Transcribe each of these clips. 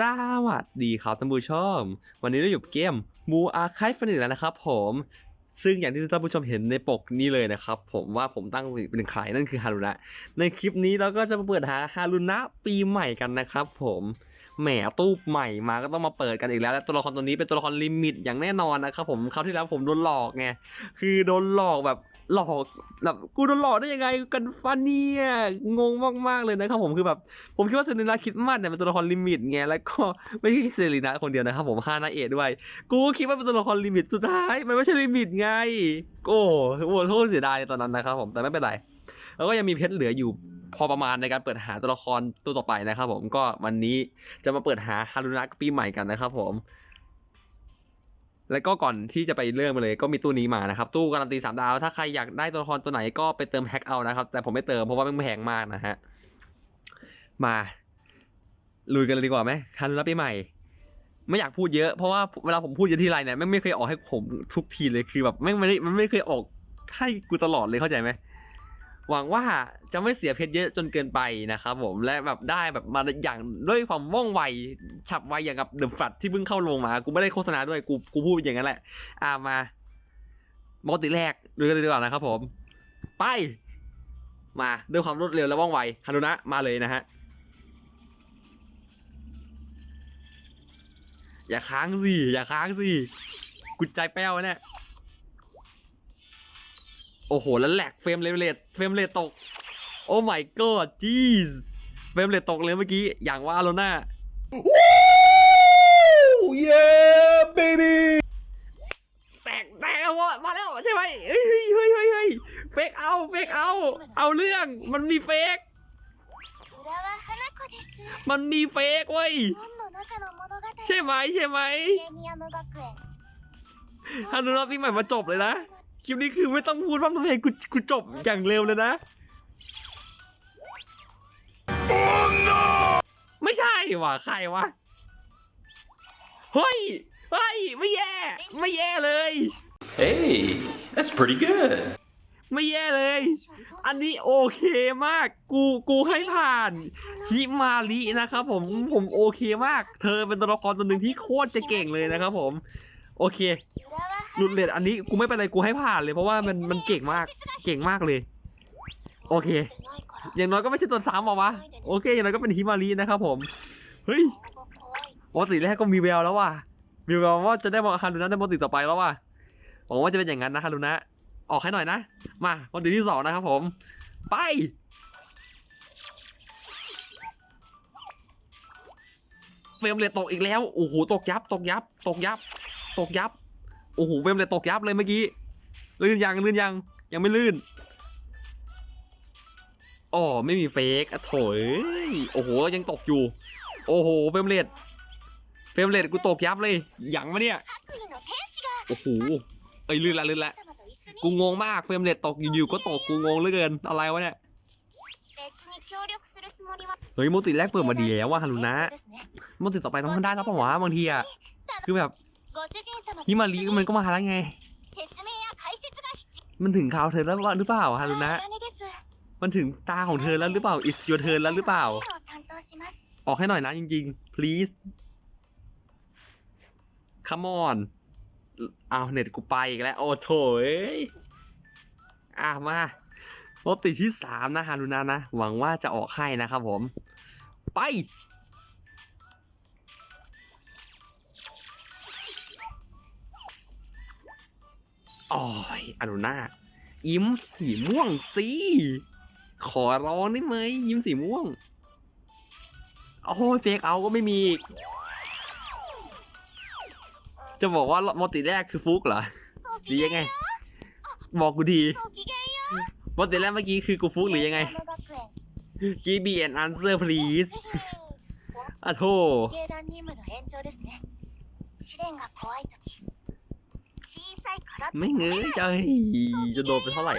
สวัสดีครับท่านผู้ชม วันนี้เราอยู่เกมมูอาคายฟันอีกแล้วนะครับผมซึ่งอย่างที่ท่านผู้ชมเห็นในปกนี้เลยนะครับ ผมว่าผมตั้งเป็นใครนั่นคือฮารุนะในคลิปนี้เราก็จะมาเปิดหาฮารุนะปีใหม่กันนะครับ ผมแหมตู้ใหม่มาก็ต้องมาเปิดกันอีกแล้วและตัวละครตัวนี้เป็นตัวละครลิมิตอย่างแน่นอนนะครับผมคราวที่แล้วผมโดนหลอกไงคือโดนหลอกแบบ หลอกแบบกูโดนหลอกได้ยังไงกันฟันเนี่ยงงมากๆเลยนะครับผมคือแบบผมคิดว่าเซรีนาคิดมาสเนี่ยเป็นตัวละครลิมิตไงแล้วก็ไม่ใช่เซรีนาคนเดียวนะครับผมฮานาเอะด้วย กูคิดว่าเป็นตัวละครลิมิตสุดท้ายมันไม่ใช่ลิมิตไงโอ้โหโทษเสียดายตอนนั้นนะครับผมแต่ไม่เป็นไรแล้วก็ยังมีเพชรเหลืออยู่พอประมาณในการเปิดหาตัวละครตัวต่อไปนะครับผมก็วันนี้จะมาเปิดหาฮารุนะปีใหม่กันนะครับผม แล้วก็ก่อนที่จะไปเรื่องมาเลยก็มีตู้นี้มานะครับ ตู้การันตีสามดาว ถ้าใครอยากได้ตัวละครตัวไหนก็ไปเติมแฮกเอานะครับ แต่ผมไม่เติมเพราะว่ามันแพงมากนะฮะ มาลุยกันเลยดีกว่าไหมทันรับปีใหม่ ไม่อยากพูดเยอะเพราะว่าเวลาผมพูดเยอะทีไรเนี่ยแม่งไม่เคยออกให้ผมทุกทีเลยคือแบบแม่งไม่ได้มันไม่เคยออกให้กูตลอดเลยเข้าใจไหม หวังว่าจะไม่เสียเพชรเยอะจนเกินไปนะครับผมและแบบได้แบบมาอย่างด้วยความว่องไวฉับไวอย่างกับเดอะฟัดที่เพิ่งเข้าลงมา กูไม่ได้โฆษณาด้วยกูกูพูดอย่างนั้นแหละ อ่ามาปกติแรกดูกันเลยดีกว่านะครับผม ไป มาด้วยความรวดเร็วและว่องไวฮารุนะมาเลยนะฮะอย่าค้างสิอย่าค้างสิกุใจแป้วเนี่ย โอ้โห แล้วแหลกเฟรมเรทเฟรมเรทตก โอ้ my god jeez เฟรมเรทตกเลยเมื่อกี้ อย่างว่าแล้วน่า yeah baby แตกแตกวะมาแล้วใช่ไหมเฮ้ยเฮ้ยเฮ้ยเฟกเอาเฟกเอา เอาเรื่องมันมีเฟกมันมีเฟกเว้ยใช่ไหมใช่ไหมฮานุโนะปีใหม่มาจบเลยนะ คลิปนี้คือไม่ต้องพูดพร่ำทำเพลงกูกูจบอย่างเร็วเลยนะ ไม่ใช่ว่ะใครวะ เฮ้ย เฮ้ย ไม่แย่ ไม่แย่เลย Hey, that's pretty good. ไม่แย่เลย อันนี้โอเคมาก กู กูให้ผ่าน ฮิมารินะครับผม ผมโอเคมาก เธอเป็นตัวละครตัวหนึ่งที่โคตรจะเก่งเลยนะครับผม โอเคหลุดเลดอันนี้กูไม่เป็นไรกูให้ผ่านเลยเพราะว่ามันมันเก่งมากเก่งมากเลย โอเค อย่างน้อยก็ไม่ใช่ตัวซ้ำหรอวะโอเค อย่างน้อยก็เป็นฮิมารีนะครับผมเฮ้ยปกติแรกก็มีแววแล้วว่ะมีแววว่าจะได้มอคารุนะได้มอติต่อไปแล้วว่ะหวังว่าจะเป็นอย่างนั้นนะคารุนะ ออกให้หน่อยนะ มามอติที่สองนะครับผม ไปเฟรมเลตตกอีกแล้ว โอ้โห ตกยับ ตกยับ ตกยับ ตกยับ โอ้โหเวมเลยตกยับเลยเมื่อกี้ ลื่นยังลื่นยัง ยังไม่ลื่นอ๋อไม่มีเฟกอะโถยโอ้โหยังตกอยู่ โอ้โหเฟมเลดเฟมเลดกูตกยับเลยยังมาเนี่ยโอ้โหเอ้ยลื่นละลื่นละกูงงมากเฟมเลดตกอยู่ก็ตกกูงงเหลือเกินอะไรวะเนี่ยเฮ้ยโมติแรกเปิดมาดีแล้วว่ะฮารุนะโมติต่อไปต้องได้แล้วปะวะบางทีอะคือแบบ ยี่มารีมันก็มาแล้วไง มันถึงข่าวเธอแล้วหรือเปล่าฮารุนะ มันถึงตาของเธอแล้วหรือเปล่าอิสจูเธอแล้วหรือเปล่า ออกให้หน่อยนะจริงๆ please come on เอาเน็ตกูไปอีกแล้ว โอ้โถยอะมารถติดที่สามนะฮารุนะนะ หวังว่าจะออกให้นะครับผม ไป อ๋ออนุนาคยิ้มสีม่วงสิขอร้องได้ไหมยิ้มสีม่วง โอ้เจคเอาก็ไม่มี จะบอกว่ามอติแรกคือฟุกเหรอดียังไง บอกกูดีมอติแรกเมื่อกี้คือกูฟุกหรือยังไง Give me an อันเซอ please อะโทษ ไม่เงยใจจะโดนไปเท่าไหร่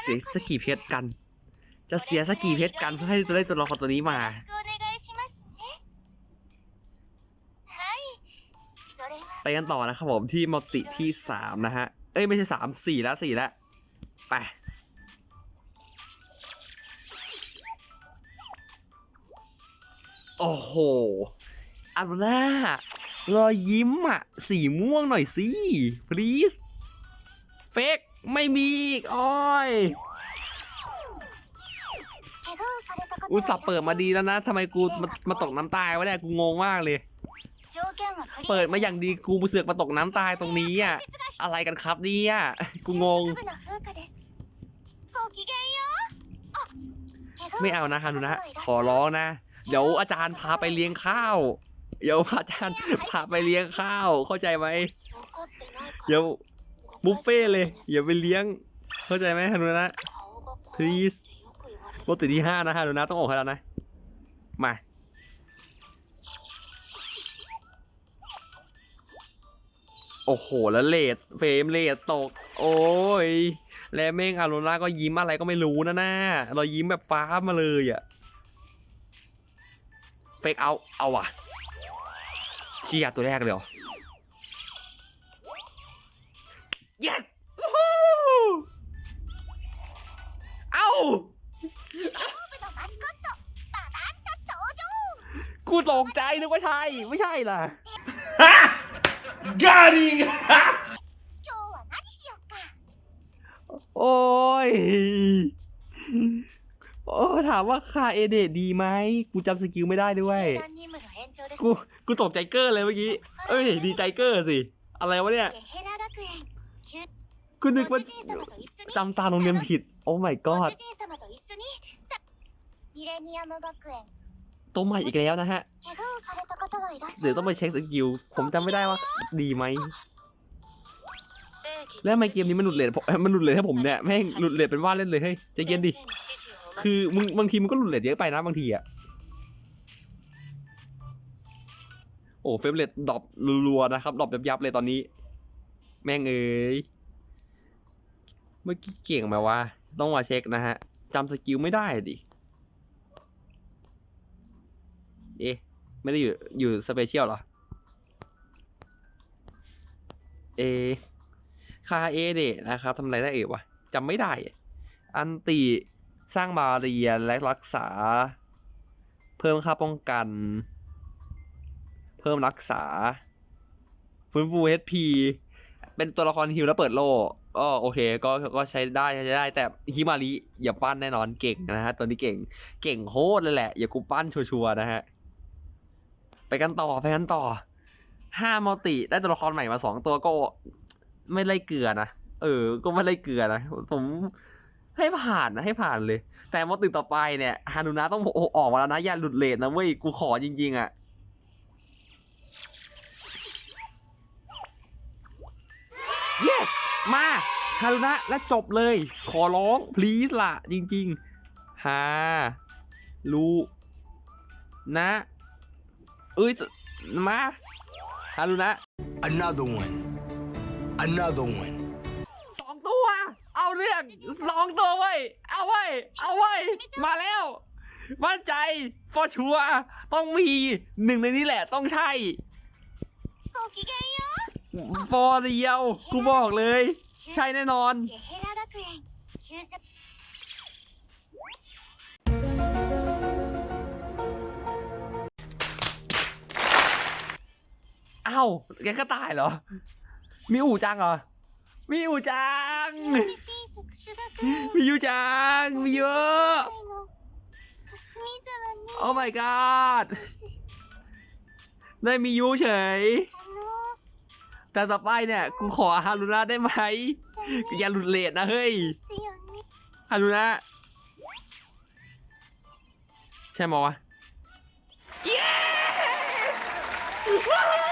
เสียสักกี่เพชรกัน จะเสียสักกี่เพชรกันเพื่อให้จะได้ตัวละครตัวนี้มาไปกันต่อนะครับผมที่มอลติที่สามนะฮะ เอ้ยไม่ใช่สามสี่แล้วสี่แล้ว ไปโอ้โหอันน่า รอยยิ้มอะสีม่วงหน่อยสิ please เฟกไม่มีอ้อยอุตส่าห์เปิดมาดีแล้วนะทำไมกูมามาตกน้ำตายวะเนี่ยกูงงมากเลย เปิดมาอย่างดีกูเสือกมาตกน้ำตายตรงนี้อะอะไรกันครับเนี่ยกูงง ไม่เอานะฮานุนะ ขอร้องนะ เดี๋ยวอาจารย์พาไปเลี้ยงข้าว เดี๋ยวพาท่านพาไปเลี้ยงข้าวเข้าใจไหมเดี๋ยวบุฟเฟ่เลยอย่าไปเลี้ยง เข้าใจไหมฮานุนะ please รถติดที่ห้านะฮานุนะต้องออกแล้วนะ มาโอ้โห แล้วเลดเฟรมเลดตก โอ้ย แล้วแม่งอารุณาก็ยิ้มอะไรก็ไม่รู้นะน่าเรายิ้มแบบฟ้ามาเลยอะเฟกเอา เอาอะ เชียตัวแรกเลยเหรอ yes เอ้ากูตกใจนึกว่าใช่ ไม่ใช่ล่ะฮะกาดิงโอ้ย โอ้ถามว่าคาเอเดดีไหมกูจำสกิลไม่ได้ด้วย กูกูตกใจเกอร์เลยเมื่อกี้ เอ้ยดีใจเกอร์สิ อะไรวะเนี่ยกูนึกว่าจำตาโรงเรียนผิด โอ้ my god ตัวใหม่อีกแล้วนะฮะ เดี๋ยวต้องไปเช็คสกิล ผมจำไม่ได้ว่าดีไหม แล้วไม่เกมนี้มันหลุดเลทมันหลุดเลทให้ผมเนี่ย แม่งหลุดเลทเป็นว่าเล่นเลยเฮ้ยใจเย็นดิ คือมึงบางทีมันก็หลุดเลทเยอะไปนะบางทีอะ โอ้เฟเวอเลตดอปรัวๆนะครับดอปยับๆเลยตอนนี้ แม่งเอ้ยเมื่อกี้เก่งไหมวะต้องมาเช็คนะฮะจำสกิลไม่ได้ดิ เอ๊ะ ไม่ได้อยู่อยู่สเปเชียลหรอ เอคาเอเดนะครับทำอะไรได้เอ๋วะจำไม่ได้ อันตี สร้างบาเรียและรักษา เพิ่มค่าป้องกัน เพิ่มรักษาฟื้นฟู HP เป็นตัวละครฮิลแล้วเปิดโล่ก็โอเคก็ก็ใช้ได้ใช้ได้ แต่ฮิมาริอย่าปั้นแน่นอนเก่งนะฮะตัวนี้เก่งเก่งโคตรเลยแหละ อย่ากูปั้นชัวร์นะฮะ ไปกันต่อไปกันต่อห้ามัลติได้ตัวละครใหม่มาสองตัวก็ไม่ไล่เกลือนะ เออ ก็ไม่ไล่เกลือนะ ผม ให้ผ่านนะให้ผ่านเลย แต่มัลติต่อไปเนี่ยฮานุนะต้องโอออกมาแล้วนะอย่าหลุดเลทนะเว้ยกูขอจริงๆอะ่ะ yes มาฮารุนะและจบเลย ขอร้อง please ล่ะจริงๆฮาลูนะเอ้ยมาฮารุนะ Another one. Another one. เอาเรื่องสองตัวไว้เอาไว้ เอาไว้ มาแล้ว มั่นใจพอชัวต้องมีหนึ่งในนี้แหละต้องใช่ฟอเดียว กูบอกเลย ใช่แน่นอนอ้าวแกก็ตายเหรอ มีอู่จังเหรอ มิวจังมิวจังมิวโอ้ my god ได้มิวเฉย แต่ต่อไปเนี่ย กูขอฮารุนะได้ไหมอย่าหลุดเลทนะเฮ้ยฮารุนะใช่ไหมวะ yes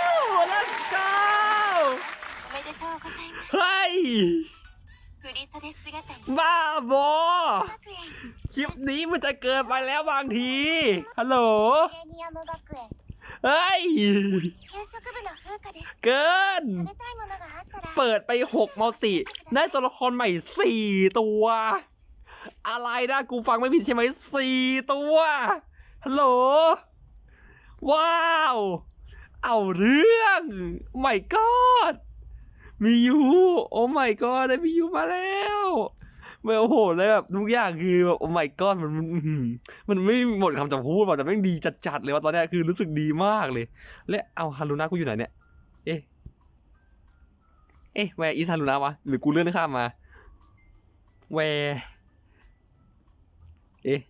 เฮ้บ้าบอคลิปนี้มันจะเกินไปแล้วบางที ฮัลโหลเฮ้ย เกิน เปิดไปหกมัลติ ได้ตัวละครใหม่สี่ตัว อะไรนะกูฟังไม่ผิดใช่ไหมสี่ตัว ฮัลโหล ว้าว เอาเรื่อง ไม่กอด มียูโอ้ไม่กอดได้มียูมาแล้วแบบโอ้โหแล้วแบบทุกอย่างคือแบบโอ้ my god มันมันมันไม่หมดคำจะพูดว่ะแต่แม่งดีจัดๆเลยว่าตอนเนี้ยคือรู้สึกดีมากเลย และเอาฮารุนะกูอยู่ไหนเนี่ย เอ๊ะเอ๊ะแวร์อีซารุนะวะหรือกูเลื่อนข้ามมาแวร์เอ๊ะ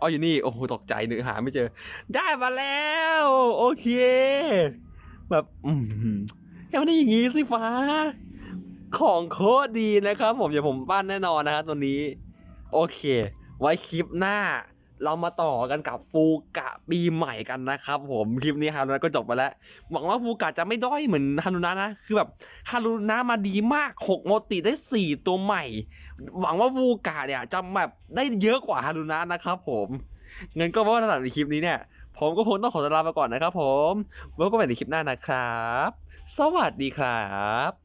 อ๋ออยู่นี่โอ้โหตกใจนึกหาไม่เจอ ได้มาแล้ว โอเค แบบอืมยังไม่ได้อย่างงี้สิฟ้า ของโคตรดีนะครับ ผมเดี๋ยวผมปั้นแน่นอนนะฮะตัวนี้ โอเค ไว้คลิปหน้า เรามาต่อกันกับฟูกะปีใหม่กันนะครับ ผมคลิปนี้ฮารุนะก็จบไปแล้ว หวังว่าฟูกะจะไม่ด้อยเหมือนฮารุนะนะ คือแบบฮารุนะมาดีมาก6โมติได้ 4 ตัวใหม่ หวังว่าฟูกะเนี่ยจะแบบได้เยอะกว่าฮารุนะนะครับ ผมเงั้นก็เพราะว่าสำหรับในคลิปนี้เนี่ย ผมก็คงต้องขอลาไปก่อนนะครับผมไว้พบกันใหม่ในคลิปหน้านะครับ สวัสดีครับ